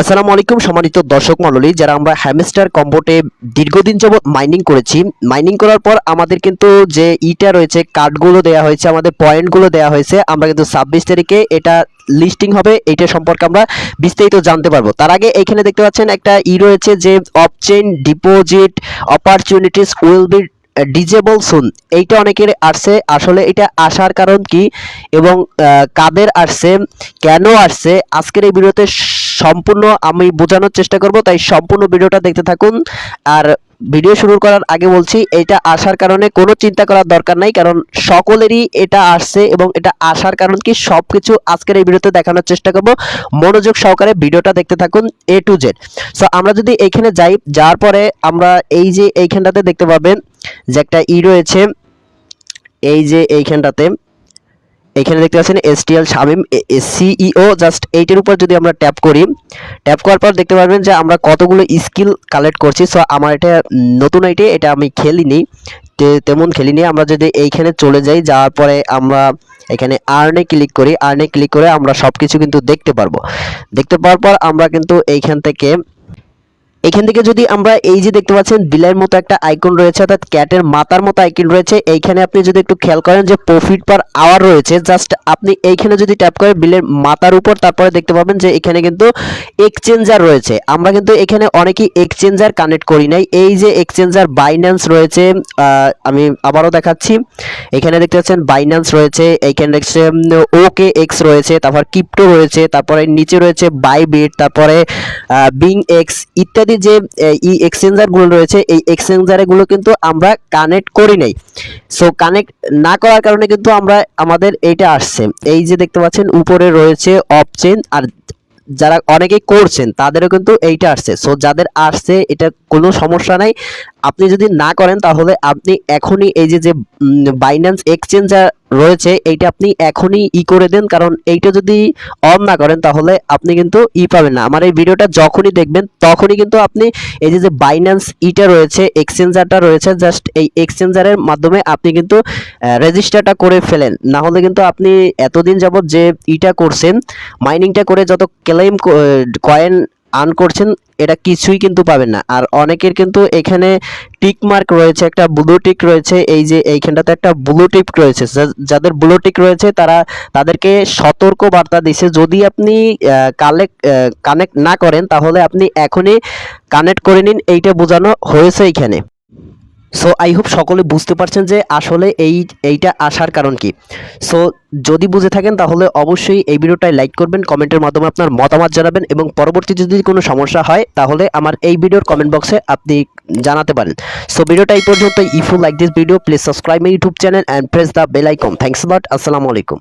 আসসালামু আলাইকুম সম্মানিত দর্শক মণ্ডলী, যারা আমরা হ্যামস্টার কম্বোটে দীর্ঘদিন যাবৎ মাইনিং করেছি মাইনিং করার পর আমাদের কিন্তু যে ইটা রয়েছে কার্ডগুলো দেওয়া হয়েছে, আমাদের পয়েন্টগুলো দেওয়া হয়েছে, আমরা কিন্তু ছাব্বিশ তারিখে এটা লিস্টিং হবে, এটা সম্পর্কে আমরা বিস্তারিত জানতে পারব। তার আগে এখানে দেখতে পাচ্ছেন একটা ই রয়েছে যে option deposit opportunities will be disable soon এইটা অনেকের আসছে, আসলে এটা আসার কারণ কি এবং কাদের আসছে, কেন আসছে, আজকের এই ভিডিওতে সম্পূর্ণ আমি বোঝানোর চেষ্টা করব, তাই সম্পূর্ণ ভিডিওটা দেখতে থাকুন। আর ভিডিও শুরু করার আগে বলছি, এটা আসার কারণে কোনো চিন্তা করার দরকার নাই, কারণ সকলেরই এটা আসছে এবং এটা আসার কারণ কি, সবকিছু আজকের এই ভিডিওতে দেখানোর চেষ্টা করব। মনোযোগ সহকারে ভিডিওটা দেখতে থাকুন এ টু জেড সো আমরা যদি এইখানে যাই, যাওয়ার পরে আমরা এই যে এইখানটাতে দেখতে পাবেন যে একটা ই রয়েছে। এই যে এইখানটাতে এখানে দেখতে পাচ্ছেন এসটিএল শামিম সিইও জাস্ট এইটার উপর যদি আমরা ট্যাপ করি ট্যাপ করার পর দেখতে পারবেন যে আমরা কতগুলো স্কিল কালেক্ট করছি। সো আমার এটা নতুন আইটে, এটা আমি খেলিনি। তেমন খেলিনি। আমরা যদি এইখানে চলে যাই, যাওয়ার পরে আমরা এখানে আর্নে ক্লিক করি। আর্নে ক্লিক করে আমরা সব কিছু কিন্তু দেখতে পারব। দেখতে পাওয়ার পর আমরা কিন্তু এইখান থেকে এখান থেকে যদি আমরা এই যে দেখতে পাচ্ছেন, বিলের মতো একটা আইকন রয়েছে, অর্থাৎ ক্যাটের মাথার মতো আইকন রয়েছে, এইখানে আপনি যদি একটু খেয়াল করেন যে প্রফিট পার আওয়ার রয়েছে জাস্ট আপনি এইখানে যদি ট্যাপ করেন বিলের মাথার উপর, তারপরে দেখতে পাবেন যে এখানে কিন্তু এক্সচেঞ্জার রয়েছে। আমরা কিন্তু এখানে অনেকেই এক্সচেঞ্জার কানেক্ট করি নাই। এই যে এক্সচেঞ্জার বাইন্যান্স রয়েছে আমি আবারও দেখাচ্ছি। এখানে দেখতে পাচ্ছেন বাইন্যান্স রয়েছে এইখানে দেখছে ওকে এক্স রয়েছে, তারপর ক্রিপ্টো রয়েছে, তারপরে নিচে রয়েছে বাইবিট তারপরে বিং এক্স ইত্যাদি যে ই এক্সচেঞ্জারগুলো রয়েছে, এই এক্সচেঞ্জারে গুলো কিন্তু আমরা কানেক্ট করি নাই। সো কানেক্ট না করার কারণে কিন্তু আমরা, আমাদের এইটা আসছে। এই যে দেখতে পাচ্ছেন, উপরে রয়েছে অপচেন আর যারা অনেকেই করছেন, তাদেরও কিন্তু এইটা আসছে। সো যাদের আসছে, এটা কোনো সমস্যা নাই। আপনি যদি না করেন, তাহলে আপনি এখনই এই যে যে বাইন্যান্স এক্সচেঞ্জার রয়েছে, এইটা আপনি এখনই ই করে দেন, কারণ এইটা যদি অন না করেন তাহলে আপনি কিন্তু ই পাবেন না। আমার এই ভিডিওটা যখনই দেখবেন, তখনই কিন্তু আপনি এই যে যে বাইন্যান্স ইটা রয়েছে এক্সচেঞ্জারটা রয়েছে জাস্ট এই এক্সচেঞ্জারের মাধ্যমে আপনি কিন্তু রেজিস্টারটা করে ফেলেন। না হলে কিন্তু আপনি এতদিন যাবত যে ইটা করছেন মাইনিংটা করে যত ক্লেম কয়েন আর্ন করছেন, এটা কিছুই কিন্তু পাবেন না। আর অনেকের কিন্তু এখানে টিক মার্ক রয়েছে, একটা ব্লু টিক রয়েছে, এই যে এইখানটাতে একটা ব্লু টিক রয়েছে। যাদের ব্লু টিক রয়েছে, তারা তাদেরকে সতর্ক বার্তা দিছে। যদি আপনি কালেক্ট কানেক্ট না করেন, তাহলে আপনি এখনই কানেক্ট করে নিন, এইটা বোঝানো হয়েছে এইখানে সো আই হোপ সকলে বুঝতে পারছেন যে আসলে এই, এইটা আসার কারণ কি। সো যদি বুঝে থাকেন তাহলে অবশ্যই এই ভিডিওটায় লাইক করবেন কমেন্টের মাধ্যমে আপনার মতামত জানাবেন এবং পরবর্তী যদি কোনো সমস্যা হয় তাহলে আমার এই ভিডিওর কমেন্ট বক্সে আপনি জানাতে পারেন। সো ভিডিওটা এই পর্যন্ত if you like this video please subscribe my YouTube channel and press the bell icon thanks lot আসসালামু আলাইকুম।